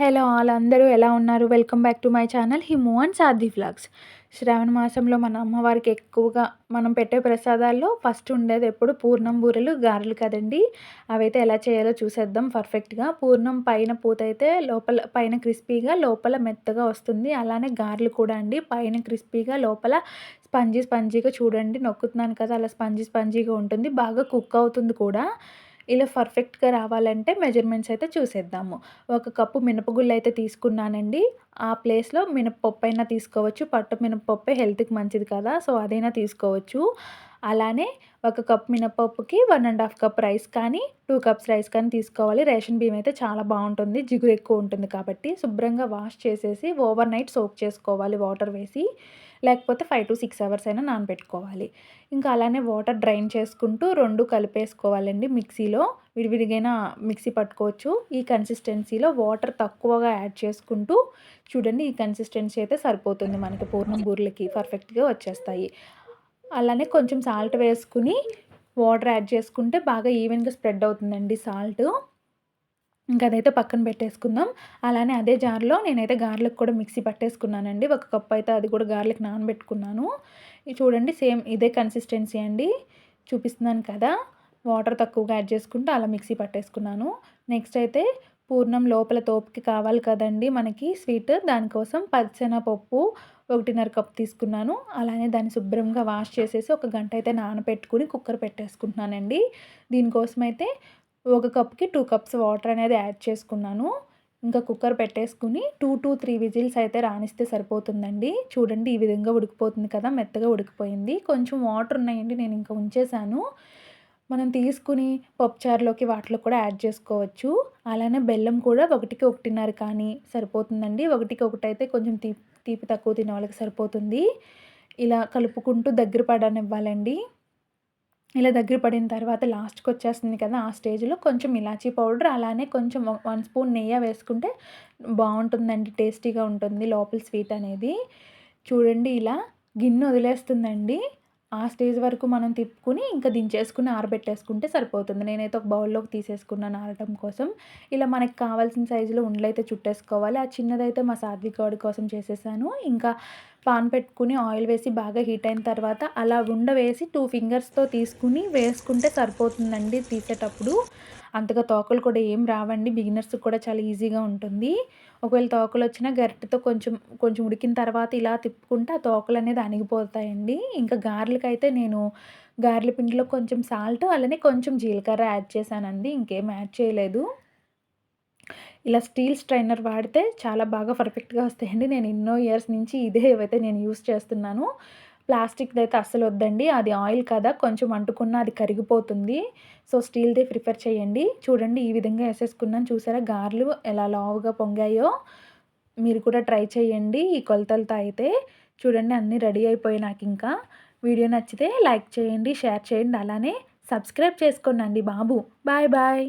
Hello all అందరూ ఎలా ఉన్నారు? Welcome back to my channel హిమో and Sadhvi vlogs శ్రావణ మాసంలో మన అమ్మవారికి ఎక్కువగా మనం పెట్టే ప్రసాదాల్లో ఫస్ట్ ఉండేది ఎప్పుడు పూర్ణం బూరెలు గారెలు కదండి. అవైతే ఎలా చేయాలో చూసేద్దాం పర్ఫెక్ట్గా. పూర్ణం పైన పూత అయితే లోపల పైన క్రిస్పీగా లోపల మెత్తగా వస్తుంది. అలానే గారెలు కూడా అండి. పైన క్రిస్పీగా లోపల స్పంజీ స్పంజీగా చూడండి. నొక్కుతున్నాను కదా అలా స్పంజీ స్పంజీగా ఉంటుంది. బాగా కుక్ అవుతుంది కూడా. ఇలా పర్ఫెక్ట్గా రావాలంటే మెజర్మెంట్స్ అయితే చూసేద్దాము. ఒక కప్పు మినపగుళ్ళు అయితే తీసుకున్నానండి. ఆ ప్లేస్లో మినపప్పు అయినా తీసుకోవచ్చు. పట్టు మినపప్పే హెల్త్కి మంచిది కదా సో అదైనా తీసుకోవచ్చు. అలానే ఒక cup మినపప్పుకి one and half cup rice కానీ టూ కప్స్ రైస్ కానీ తీసుకోవాలి. రేషన్ బియ్యం అయితే చాలా బాగుంటుంది. జిగురు ఎక్కువ ఉంటుంది కాబట్టి శుభ్రంగా వాష్ చేసేసి ఓవర్ నైట్ సోక్ చేసుకోవాలి వాటర్ వేసి. లేకపోతే ఫైవ్ టు సిక్స్ అవర్స్ అయినా నానబెట్టుకోవాలి. ఇంకా అలానే వాటర్ డ్రైన్ చేసుకుంటూ రెండు కలిపేసుకోవాలండి మిక్సీలో. విడివిడిగైనా మిక్సీ పట్టుకోవచ్చు. ఈ కన్సిస్టెన్సీలో వాటర్ తక్కువగా యాడ్ చేసుకుంటూ చూడండి ఈ కన్సిస్టెన్సీ అయితే సరిపోతుంది మనకి. పూర్ణం బూర్లకి పర్ఫెక్ట్గా వచ్చేస్తాయి. అలానే కొంచెం సాల్ట్ వేసుకుని వాటర్ యాడ్ చేసుకుంటే బాగా ఈవెన్గా స్ప్రెడ్ అవుతుందండి సాల్ట్. ఇంకా అదైతే పక్కన పెట్టేసుకుందాం. అలానే అదే జార్లో నేనైతే గార్లిక్ కూడా మిక్సీ పట్టేసుకున్నానండి. ఒక కప్ అయితే అది కూడా గార్లిక్ నానబెట్టుకున్నాను. చూడండి సేమ్ ఇదే కన్సిస్టెన్సీ అండి. చూపిస్తున్నాను కదా. వాటర్ తక్కువగా యాడ్ చేసుకుంటే అలా మిక్సీ పట్టేసుకున్నాను. నెక్స్ట్ అయితే పూర్ణం లోపల తోపుకి కావాలి కదండి మనకి. స్వీట్ దానికోసం పచ్చెనపప్పు ఒకటిన్నర కప్ తీసుకున్నాను. అలానే దాన్ని శుభ్రంగా వాష్ చేసేసి ఒక గంట అయితే నానబెట్టుకుని కుక్కర్ పెట్టేసుకుంటున్నానండి. దీనికోసం అయితే ఒక కప్కి టూ కప్స్ వాటర్ అనేది యాడ్ చేసుకున్నాను. ఇంకా కుక్కర్ పెట్టేసుకుని టూ టు త్రీ విజిల్స్ అయితే రాణిస్తే సరిపోతుందండి. చూడండి ఈ విధంగా ఉడికిపోతుంది కదా మెత్తగా ఉడికిపోయింది. కొంచెం వాటర్ ఉన్నాయండి నేను ఇంకా ఉంచేసాను మనం తీసుకుని పప్పుచారులోకి వాటిలో కూడా యాడ్ చేసుకోవచ్చు. అలానే బెల్లం కూడా ఒకటికి ఒకటిన్నర కానీ సరిపోతుందండి. ఒకటికి ఒకటి అయితే కొంచెం తీపి తీపి తక్కువ తినే వాళ్ళకి సరిపోతుంది. ఇలా కలుపుకుంటూ దగ్గర పడనివ్వాలండి. ఇలా దగ్గర పడిన తర్వాత లాస్ట్కి వచ్చేస్తుంది కదా ఆ స్టేజ్లో కొంచెం ఇలాచీ పౌడర్ అలానే కొంచెం వన్ స్పూన్ నెయ్యి వేసుకుంటే బాగుంటుందండి టేస్టీగా ఉంటుంది లోపల స్వీట్ అనేది. చూడండి ఇలా గిన్నె వదిలేస్తుందండి. ఆ స్టేజ్ వరకు మనం తిప్పుకుని ఇంకా దించేసుకుని ఆరబెట్టేసుకుంటే సరిపోతుంది. నేనైతే ఒక బౌల్లోకి తీసేసుకున్నాను ఆరటం కోసం ఇలా మనకి కావాల్సిన సైజులో ఉండలైతే చుట్టేసుకోవాలి. ఆ చిన్నదైతే మా సాత్విక కోసం చేసేసాను. ఇంకా పాన్ పెట్టుకుని ఆయిల్ వేసి బాగా హీట్ అయిన తర్వాత అలా ఉండ వేసి టూ ఫింగర్స్తో తీసుకుని వేసుకుంటే సరిపోతుందండి తీసేటప్పుడు. అంతగా తోకలు కూడా ఏం రావండి. బిగినర్స్ కూడా చాలా ఈజీగా ఉంటుంది. ఒకవేళ తోకలు వచ్చినా గరిటెతో కొంచెం కొంచెం ఉడికిన తర్వాత ఇలా తిప్పుకుంటే ఆ తోకలు అనేది అణిగిపోతాయండి. ఇంకా గారెలకైతే అయితే నేను గారెల పిండిలో కొంచెం సాల్ట్ అలానే కొంచెం జీలకర్ర యాడ్ చేశానండి. ఇంకేం యాడ్ చేయలేదు. ఇలా స్టీల్ స్ట్రైనర్ వాడితే చాలా బాగా పర్ఫెక్ట్గా వస్తాయండి. నేను ఎన్నో ఇయర్స్ నుంచి ఇదే ఏవైతే నేను యూస్ చేస్తున్నాను ప్లాస్టిక్ది అయితే అస్సలు వద్దండి అది ఆయిల్ కదా కొంచెం అంటుకున్న అది కరిగిపోతుంది. సో స్టీల్దే ప్రిఫర్ చేయండి. చూడండి ఈ విధంగా వేసేసుకున్నాను చూసారా గార్లు ఎలా లావుగా పొంగాయో. మీరు కూడా ట్రై చేయండి ఈ కొలతలతో అయితే. చూడండి అన్నీ రెడీ అయిపోయి నాకు ఇంకా వీడియో నచ్చితే లైక్ చేయండి షేర్ చేయండి. అలానే సబ్స్క్రైబ్ చేసుకోండి బాబు. Bye bye.